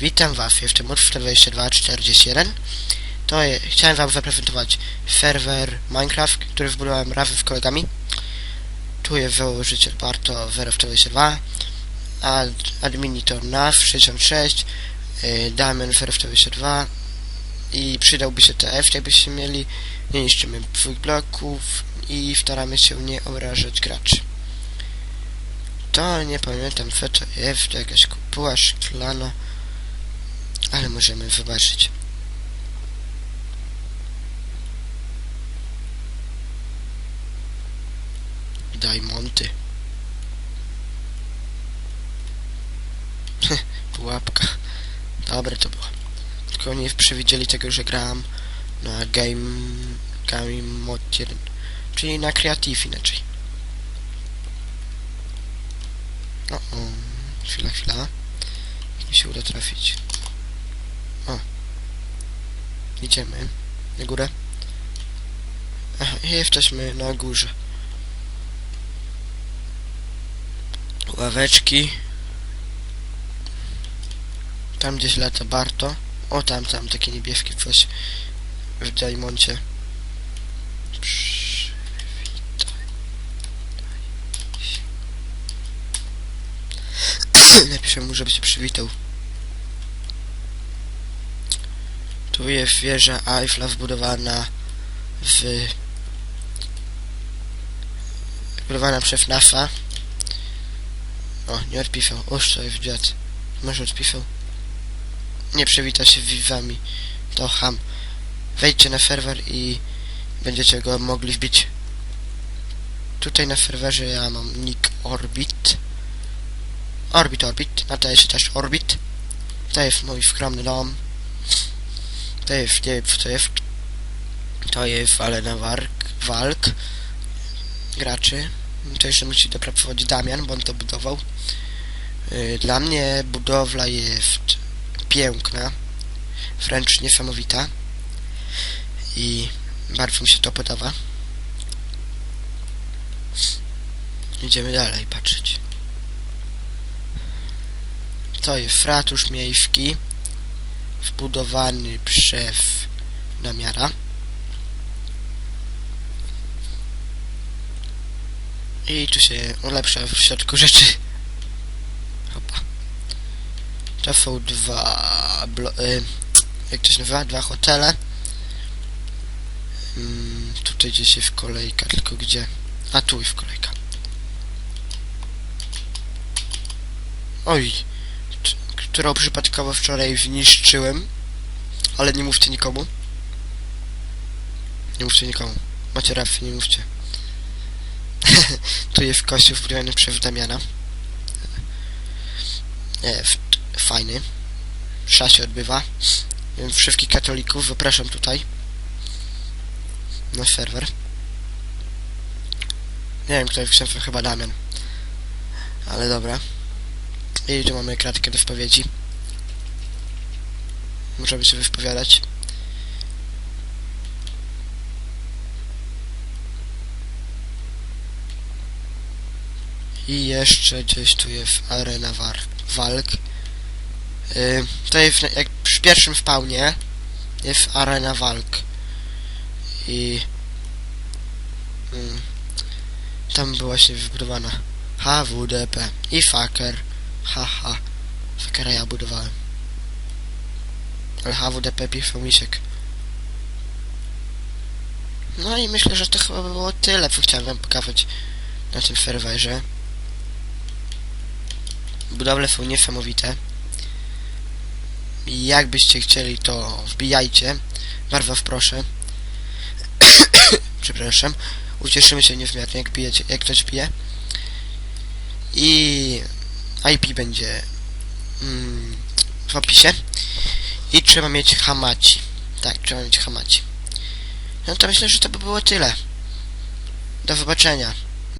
Witam Was w tym od 2241. To je, chciałem Wam zaprezentować serwer Minecraft, który wbudowałem razem z kolegami. Tu jest założyciel Barto 042, ad, adminitor NAV 66, y, Diamond 042 i przydałby się TF, jakbyście mieli. Nie niszczymy swoich bloków i staramy się nie obrażać graczy. To nie pamiętam co to jest, to jakaś kopuła szklana ale możemy zobaczyć. Diamonty. Pułapka. Dobre to było. Tylko nie przewidzieli tego, że gram na game... game mod 1. Czyli na creative inaczej. O, o. Chwila, chwila. Jak mi się uda trafić. Idziemy na górę. Aha, i jesteśmy na górze. Ławeczki. Tam gdzieś lata Barto. O, tam, tam, taki niebieski coś w Diamoncie. Napiszę mu, żeby się przywitał. Tu jest wieża Eiffla wbudowana w... wbudowana przez NASA. O, nie odpisał. Oż to jest dziad. Może odpisał. Nie przywita się wiwami. To ham. Wejdźcie na serwer i będziecie go mogli wbić. Tutaj na serwerze ja mam nick Orbit. Orbit, Orbit. Nadaje się też Orbit. To jest mój skromny dom. To jest, wiem co to jest. To jest Alena Wark, Walk. Graczy. To jeszcze musi dopracować Damian, bo on to budował. Yy, Dla mnie budowla jest piękna. Wręcz niesamowita. I bardzo mi się to podoba. Idziemy dalej patrzeć. To jest ratusz miejski wbudowany przez namiara. I tu się ulepsza w środku rzeczy. Hopa. To są dwa... Y, jak to się nazywa? Dwa hotele. Mm, tutaj gdzieś jest kolejka, tylko gdzie? A tu jest kolejka. Oj, którą przypadkowo wczoraj zniszczyłem. Ale nie mówcie nikomu. Nie mówcie nikomu. Macie rację, nie mówcie. tu jest kościół wbudowany przez Damiana. E, fajny. Sza się odbywa. Więc wszystkich katolików zapraszam tutaj. Na serwer. Nie wiem, kto jest księdza, chyba Damian. Ale dobra. I tu mamy kratkę do spowiedzi. Możemy się wypowiadać. I jeszcze gdzieś tu jest arena war walk. Yy, to jest jak przy pierwszym spawnie jest arena walk. I yy, tam była właśnie wybudowana HWDP i fucker. Haha. Fuckera ja budowałem. Ale HWDP pisał misiek. No i myślę, że to chyba by było tyle, co chciałem wam pokazać na tym serwerze. Budowle są niesamowite. Jakbyście chcieli, to wbijajcie. Bardzo proszę. Przepraszam. Ucieszymy się niezmiernie, jak, bijecie, jak ktoś bije. I IP będzie mm, w opisie. I trzeba mieć hamaci. Tak, trzeba mieć hamaci. No to myślę, że to by było tyle. Do zobaczenia.